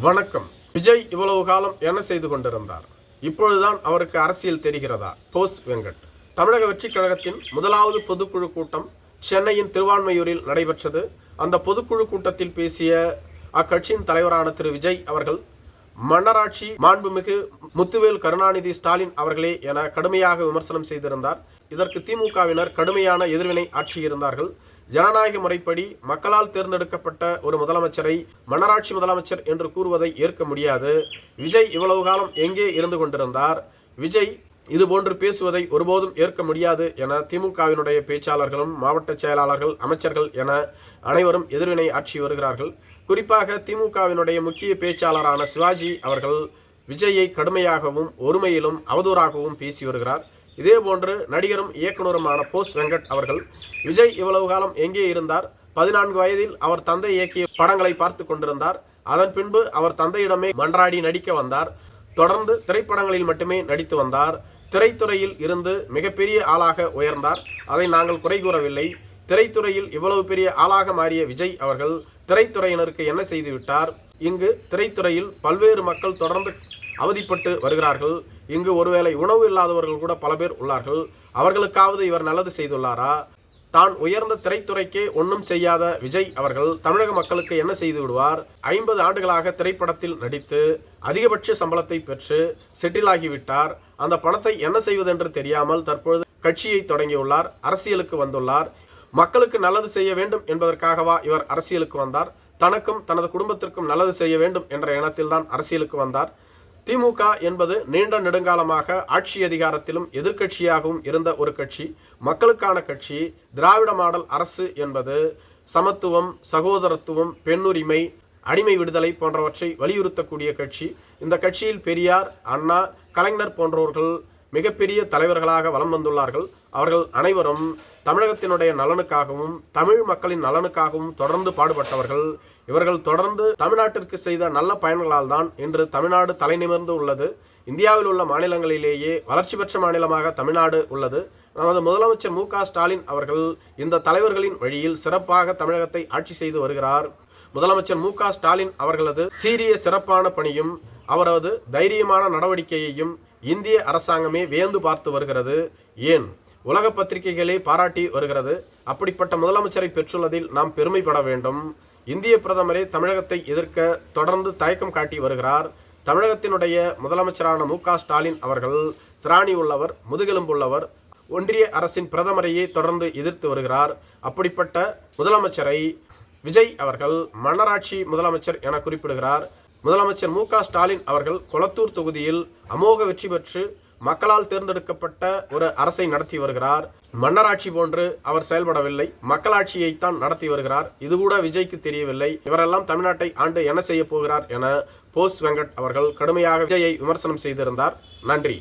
வணக்கம். விஜய் இவ்வளவு காலம் என்ன செய்து கொண்டிருந்தார்? இப்பொழுதுதான் அவருக்கு அரசியல் தெரிகிறதா? போஸ் வெங்கட். தமிழக வெற்றிக் கழகத்தின் முதலாவது பொதுக்குழு கூட்டம் சென்னையின் திருவான்மையூரில் நடைபெற்றது. அந்த பொதுக்குழு கூட்டத்தில் பேசிய அக்கட்சியின் தலைவரான திரு விஜய் அவர்கள் மன்னராட்சி மாண்புமிகு முத்துவேல் கருணாநிதி ஸ்டாலின் அவர்களே என கடுமையாக விமர்சனம் செய்திருந்தார். இதற்கு திமுகவினர் கடுமையான எதிர்வினை ஆற்றியிருந்தார்கள். ஜனநாயக முறைப்படி மக்களால் தேர்ந்தெடுக்கப்பட்ட ஒரு முதலமைச்சரை மன்னராட்சி முதலமைச்சர் என்று கூறுவதை ஏற்க முடியாது. விஜய் இவ்வளவு காலம் எங்கே இருந்து கொண்டிருந்தார்? விஜய் இதுபோன்று பேசுவதை ஒருபோதும் ஏற்க முடியாது என திமுகவினுடைய பேச்சாளர்களும் மாவட்ட செயலாளர்கள் அமைச்சர்கள் என அனைவரும் எதிர்வினை ஆற்றி வருகிறார்கள். குறிப்பாக திமுகவினுடைய முக்கிய பேச்சாளரான சிவாஜி அவர்கள் விஜயை கடுமையாகவும் ஒருமையிலும் அவதூறாகவும் பேசி வருகிறார். இதேபோன்று நடிகரும் இயக்குனருமான போஸ் வெங்கட் அவர்கள் விஜய் இவ்வளவு காலம் எங்கே இருந்தார்? பதினான்கு வயதில் அவர் தந்தை இயக்கிய படங்களை பார்த்து கொண்டிருந்தார். அதன் பின்பு அவர் தந்தையிடமே மன்றாடி நடிக்க வந்தார். தொடர்ந்து திரைப்படங்களில் மட்டுமே நடித்து வந்தார். திரைத்துறையில் இருந்து மிகப்பெரிய ஆளாக உயர்ந்தார். அதை நாங்கள் குறை கூறவில்லை. திரைத்துறையில் இவ்வளவு பெரிய ஆளாக மாறிய விஜய் அவர்கள் திரைத்துறையினருக்கு என்ன செய்துவிட்டார் இங்கு திரைத்துறையில் பல்வேறு மக்கள் தொடர்ந்து அவதிப்பட்டு வருகிறார்கள். இங்கு ஒருவேளை உணவு இல்லாதவர்கள் கூட பல பேர் உள்ளார்கள். அவர்களுக்காவது இவர் நல்லது செய்துள்ளாரா? தான் உயர்ந்த திரைத்துறைக்கே ஒன்றும் செய்யாத விஜய் அவர்கள் தமிழக மக்களுக்கு என்ன செய்து விடுவார்? ஐம்பது ஆண்டுகளாக திரைப்படத்தில் நடித்து அதிகபட்ச சம்பளத்தை பெற்று செட்டிலாகிவிட்டார் அந்த பணத்தை என்ன செய்வதென்று தெரியாமல் தற்பொழுது கட்சியை தொடங்கியுள்ளார் அரசியலுக்கு வந்துள்ளார். மக்களுக்கு நல்லது செய்ய வேண்டும் என்பதற்காகவா இவர் அரசியலுக்கு வந்தார்? தனக்கும் தனது குடும்பத்திற்கும் நல்லது செய்ய வேண்டும் என்ற எண்ணத்தில்தான் அரசியலுக்கு வந்தார். திமுக என்பது நீண்ட நெடுங்காலமாக ஆட்சி அதிகாரத்திலும் எதிர்க்கட்சியாகவும் இருந்த ஒரு கட்சி. மக்களுக்கான கட்சி. திராவிட மாடல் அரசு என்பது சமத்துவம் சகோதரத்துவம் பெண்ணுரிமை அடிமை விடுதலை போன்றவற்றை வலியுறுத்தக்கூடிய கட்சி. இந்த கட்சியில் பெரியார் அண்ணா கலைஞர் போன்றவர்கள் மிகப்பெரிய தலைவர்களாக வலம் வந்துள்ளார்கள். அவர்கள் அனைவரும் தமிழகத்தினுடைய நலனுக்காகவும் தமிழ் மக்களின் நலனுக்காகவும் தொடர்ந்து பாடுபட்டவர்கள். இவர்கள் தொடர்ந்து தமிழ்நாட்டிற்கு செய்த நல்ல பயன்களால் தான் இன்று தமிழ்நாடு தலைநிமிர்ந்து உள்ளது. இந்தியாவில் உள்ள மாநிலங்களிலேயே வளர்ச்சி பெற்ற மாநிலமாக தமிழ்நாடு உள்ளது. நமது முதலமைச்சர் மு ஸ்டாலின் அவர்கள் இந்த தலைவர்களின் வழியில் சிறப்பாக தமிழகத்தை ஆட்சி செய்து வருகிறார். முதலமைச்சர் மு ஸ்டாலின் அவர்களது சீரிய சிறப்பான பணியும் அவரது தைரியமான நடவடிக்கையையும் இந்திய அரசாங்கமே வியந்து பார்த்து வருகிறது. ஏன்? உலக பத்திரிகைகளே பாராட்டி வருகிறது. அப்படிப்பட்ட முதலமைச்சரை பெற்றுள்ளதில் நாம் பெருமைப்பட வேண்டும். இந்திய பிரதமரே தமிழகத்தை எதிர்க்க தொடர்ந்து தயக்கம் காட்டி வருகிறார். தமிழகத்தினுடைய முதலமைச்சரான மு ஸ்டாலின் அவர்கள் திராணி உள்ளவர் முதுகெலும்புள்ளவர் ஒன்றிய அரசின் பிரதமரையே தொடர்ந்து எதிர்த்து வருகிறார். அப்படிப்பட்ட முதலமைச்சரை விஜய் அவர்கள் மன்னராட்சி முதலமைச்சர் என குறிப்பிடுகிறார். முதலமைச்சர் மு க ஸ்டாலின் அவர்கள் கொளத்தூர் தொகுதியில் அமோக வெற்றி பெற்று மக்களால் தேர்ந்தெடுக்கப்பட்ட ஒரு அரசை நடத்தி வருகிறார். மன்னராட்சி போன்று அவர் செயல்படவில்லை. மக்களாட்சியைத்தான் நடத்தி வருகிறார். இது கூட விஜய்க்கு தெரியவில்லை. இவரெல்லாம் தமிழ்நாட்டை ஆண்டு என்ன செய்ய போகிறார் என போஸ் வெங்கட் அவர்கள் கடுமையாக விஜயை விமர்சனம் செய்திருந்தார். நன்றி.